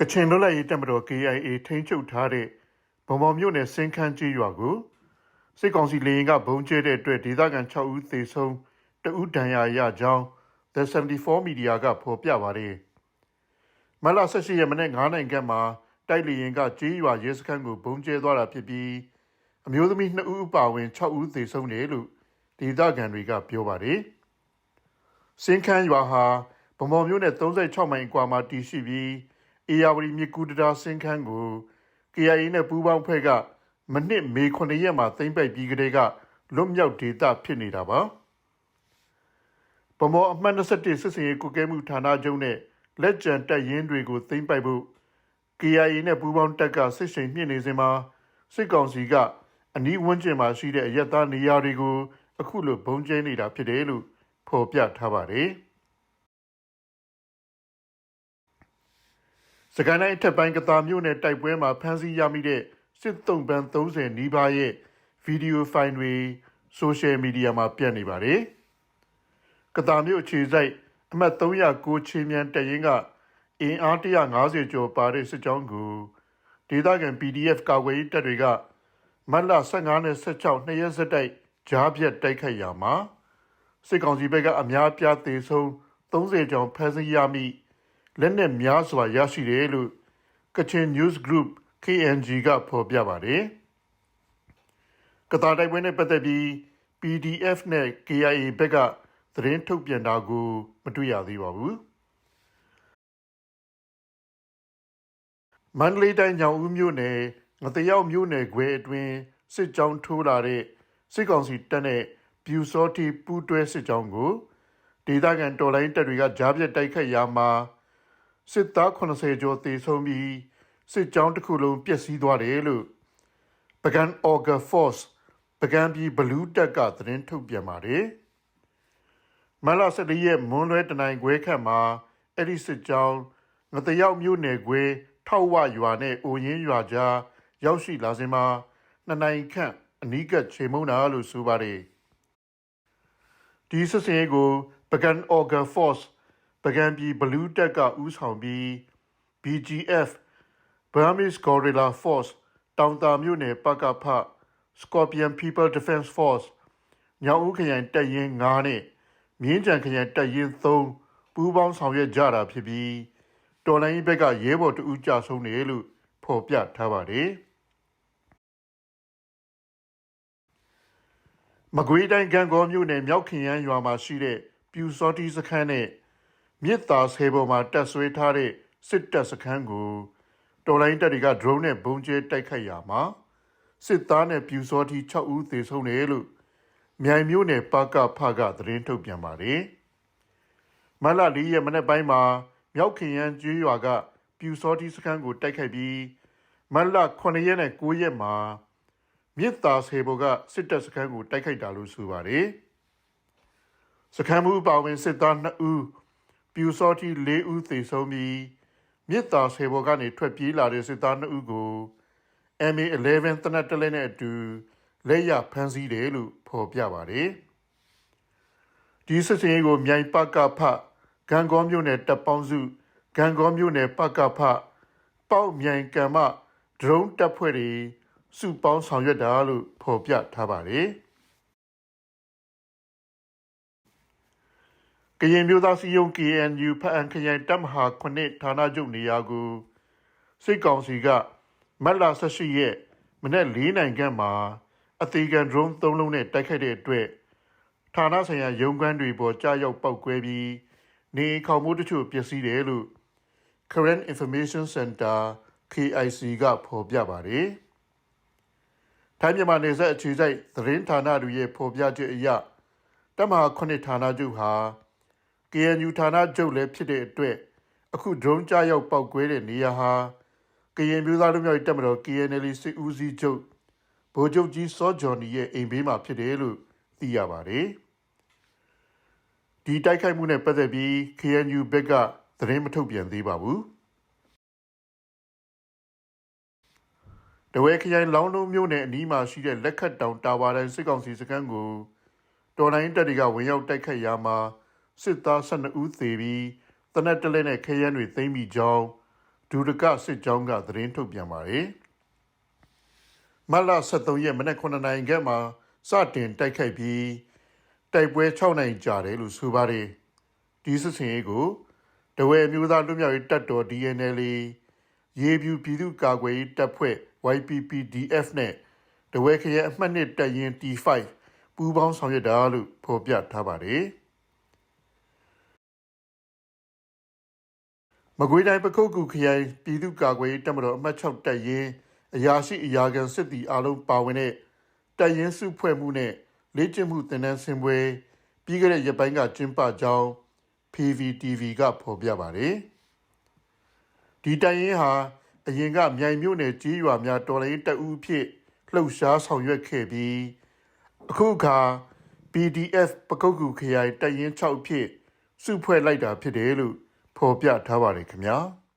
ကချင်လွတ်လပ်ရေးတပ်မတော် KIA ထိန်းချုပ်ထားတဲ့ဗမော်မြို့နယ်စင်းခန်းကြီးရွာကိုစစ်ကောင်စီလေရင်ကဘုံကျဲတဲ့အတွက်ဒေသခံ6ဦးသေဆုံးတဦးဒဏ်ရာရကြောင်း The 74 Media ကဖော်ပြပါတယ်။မလ18ရက်မနေ့9နိုင်ခန့်မှာတိုက်လေရင်ကကြီးရွာရဲစခန်းကိုဘုံကျဲသွားတာဖြစ်ပြီးအမျိုးသမီး2ဦးအပါအဝင်6ဦးသေဆုံးတယ်လို့ဒေသခံတွေကပြောပါတယ်။စင်းခန်းရွာဟာဗမော်မြို့နယ်36မိုင်အကွာမှာတည်ရှိပြီး အေယာဝတီမြစ်ကူးတံတားစင်းခန်းကို KIA နဲ့ပူးပေါင်းဖွဲ့ကမနစ်မေ9ရက်မှာသိမ်းပိုက်ပြီးကလေးကလွတ်မြောက်ဒေသဖြစ်နေတာပါဗမော်အမှတ်21စစ်စင်ရေးကုကဲမှုဌာနချုပ်နဲ့လက်ကျန်တပ်ရင်းတွေကိုသိမ်းပိုက်ဖို့ KIA နဲ့ပူးပေါင်းတပ်ကစစ်ရှိန်မြင့်နေစဉ်မှာစစ်ကောင်စီကအနီးဝန်းကျင်မှာရှိတဲ့အရက်သားနေရာတွေကို အခုလိုဘုံကျဲနေတာဖြစ်တယ်လို့ဖော်ပြထားပါတယ်။ စကိုင်းတိုင်းအထက်ပိုင်းကတာမြို့နယ်တိုက်ပွဲမှာဖမ်းဆီးရမိတဲ့စစ်တုံးပန်း30နီးပါးရဲ့ဗီဒီယိုဖိုင်တွေဆိုရှယ်မီဒီယာမှာပြန့်နေပါတယ်။ကတာမြို့အခြေစိုက်အမှတ်309ချင်းမြန်တရင်ကအင်အား150ကျော်ပါတဲ့စစ်ကြောင်းကိုဒေသခံ PDF ကာကွယ်ရေးတပ်တွေကမတ်လ15နဲ့16နှစ်ရက်ဆက်တိုက်ကြားပြတ်တိုက်ခိုက်ရာမှာစစ်ကောင်စီဘက်ကအများပြားသေဆုံး30ကျော်ဖမ်းဆီးရမိ လက်နက်များစွာရရှိတယ်လို့ကချင် News Group KNG ကဖော်ပြပါတယ်။ကတာတိုက်ပွဲနဲ့ပတ်သက်ပြီး PDF နဲ့ KIA ဘက်ကသတင်းထုတ်ပြန်တာကိုမတွေ့ရသေးပါဘူး။မန္တလေးတိုင်းညောင်ဦးမြို့နယ်ငတရောက်မြို့နယ်ခွဲအတွင်းစစ်ကြောင်းထိုးလာတဲ့စစ်ကောင်စီတပ်နဲ့ပြူစောတိပူးတွဲစစ်ကြောင်းကိုဒေသခံတော်လိုင်းတပ်တွေကကြားပြတ်တိုက်ခိုက်ရာမှာ စစ်သား80ကျော်သေဆုံးပြီးစစ်ကြောင်းတစ်ခုလုံးပျက်စီးသွားတယ်လို့ပကံအော်ဂါဖော့စ်ပကံပြည်ဘလူးတက်ကသတင်းထုတ်ပြန်ပါတယ်မလ14ရက်မွန်းလွဲတနိုင်ခွဲခန့်မှာအဲ့ဒီစစ်ကြောင်းငတရောက်မြို့နယ်ခွဲထောက်ဝရွာနဲ့အိုရင်းရွာကြားရောက်ရှိလာစဉ်မှာနှစ်နိုင်ခန့်အနီးကပ်ခြေမုံတာလို့ဆိုပါတယ်ဒီစစ်စင်ရေးကိုပကံအော်ဂါဖော့စ်ပ ကံပြည်ဘလူးတက်ကဥဆောင်ပြီး BGF Burmese Guerrilla Force တောင်တာမြို့နယ်ပကဖ Scorpion People Defense Force ညောင်ဦးခရိုင်တပ်ရင်း9နဲ့မြင်းကြံခရိုင်တပ်ရင်း3ပူးပေါင်းဆောင်ရွက်ကြတာဖြစ်ပြီးတော်လိုင်းဘက်ကရဲဘော်တဦးကြဆုံးတယ်လို့ဖော်ပြထားပါတယ်မကွေးတိုင်းကံကောမြို့နယ်မြောက်ခင်ရန်ရွာမှာရှိတဲ့ပြူစောတိစခန်းနဲ့ မြစ်သာဆဲပေါ်မှာတက်ဆွဲထားတဲ့စစ်တပ်စခန်းကိုတော်လိုင်းတပ်တွေက drone နဲ့ဘုံကျဲတိုက်ခိုက်ရာမှာစစ်သားနဲ့ပြူစောတိ6ဦးသေဆုံးတယ်လို့မြိုင်မျိုးနယ်ပကဖကသတင်းထုတ်ပြန်ပါတယ်။မလ၄ရက်မနေ့ပိုင်းမှာမြောက်ခင်ရန်ကျွေးရွာက ပြူစောတိစခန်းကိုတိုက်ခိုက်ပြီးမလ9ရက်နဲ့9ရက်မှာမြစ်သာဆေဘောကစစ်တပ်စခန်းကိုတိုက်ခိုက်တာလို့ဆိုပါတယ်။စခန်းမှုအပါဝင်စစ်သား2ဦး ပြူစောတိ4ဦးသေဆုံးပြီးမြစ်သာဆေဘောကနေထွက်ပြေးလာတဲ့စစ်သား2ဦးကို MA11 တနက်တလဲနဲ့အတူလက်ရဖမ်းဆီးတယ်လို့ဖော်ပြပါတယ်။ဒီစစ်စင်ရေးကိုမြိုင်ပကဖဂံကောမြို့နယ်တပ်ပေါင်းစုဂံကောမြို့နယ်ပကဖပေါက်မြိုင်ကံမဒရုန်းတပ်ဖွဲ့တွေစုပေါင်းဆောင်ရွက်တာလို့ဖော်ပြထားပါတယ်။ ကရင်မျိုးသားစီယုံ KNU ဖအန်ခရိုင်တပ်မဟာ9ဌာနချုပ်နေရာကိုစစ်ကောင်စီကမတ်လ18ရက်မနေ့၄နိုင်ခန့်မှာအသေးခံဒရုန်း၃လုံးနဲ့တိုက်ခိုက်တဲ့အတွက်ဌာနဆိုင်ရာရုံးခန်းတွေပေါ်ကြားရောက်ပောက်ကွဲပြီးနေခေါင်မိုးတချို့ပျက်စီးတယ်လို့ Current Information Center KIC ကဖော်ပြပါတယ်။ထိုင်းမြန်မာနယ်စပ်အခြေစိုက်သတင်းဌာနတွေရဲ့ဖော်ပြချက်အရတမဟာခုနှစ်ဌာနချုပ်ဟာ KNU ဌာနချုပ်လည်းဖြစ်တဲ့အတွက်အခု drone ကြားရောက်ပောက်ကွဲတဲ့နေရာဟာကရင်မျိုးသားလူမျိုးရေးတပ်မတော် KNL စစ်ဦးစီးချုပ်ဗိုလ်ချုပ်ကြီးစောဂျော်နီရဲ့အိမ်ဘေးမှာဖြစ်တယ်လို့သိရပါတယ်။ဒီတိုက်ခိုက်မှုနဲ့ပတ်သက်ပြီး KNU ဘက်ကသတင်းမထုတ်ပြန်သေးပါဘူး။တဝဲခရိုင်လောင်းလုံးမြို့နယ်အနီးမှာရှိတဲ့လက်ခတ်တောင်တာဝါတိုင်းစစ်ကောင်စီစခန်းကိုတော်လိုင်းတပ်တွေကဝင်ရောက်တိုက်ခိုက်ရာမှာ စစ်သား12ဦးသေပြီးတနက်တလဲနဲ့ခရမ်းတွေသိမ်းမိကြောင်းဒူရကစစ်ကြောင်းကသတင်းထုတ်ပြန်ပါတယ်မတ်လ23ရက်မနက်9နာရီခန့်မှာစတင်တိုက်ခိုက်ပြီးတိုက်ပွဲ6နိုင်ကြာတယ်လို့ဆိုပါတယ်ဒီစစ်စင်ရေးကိုတဝဲမျိုးသားလူမျိုးရေးတပ်တော် DNL ရေပြူပြည်သူ့ကာကွယ်ရေးတပ်ဖွဲ့ YPPDF နဲ့တဝဲခရဲအမှတ်နှစ်တပ်ရင်း T5 ပူးပေါင်းဆောင်ရွက်တာလို့ဖော်ပြထားပါတယ် မကွေးတိုင်းပခုတ်ကူခရိုင်ပြည်သူ့ကာကွယ်ရေးတပ်မတော်အမှတ်6တပ်ရင်းအရာရှိအရာခံစစ်တီအလုံးပါဝင်တဲ့တပ်ရင်းစုဖွဲ့မှုနဲ့လေ့ကျင့်မှုသင်တန်းဆင်ပွဲပြီးခဲ့တဲ့ရက်ပိုင်းကကျင်းပကြောင်း PVTV ကဖော်ပြပါတယ်ဒီတပ်ရင်းဟာအရင်ကမြိုင်မြို့နယ်ကြီးရွာများတော်လိုင်းတပ်ဦးဖြစ်လှုပ်ရှားဆောင်ရွက်ခဲ့ပြီးအခုအခါ PDF ပကုတ်ကူခရိုင်တပ်ရင်း6ဖြစ်စုဖွဲ့လိုက်တာဖြစ်တယ်လို့ ဖော်ပြထားပါတယ်ခင်ဗျာ။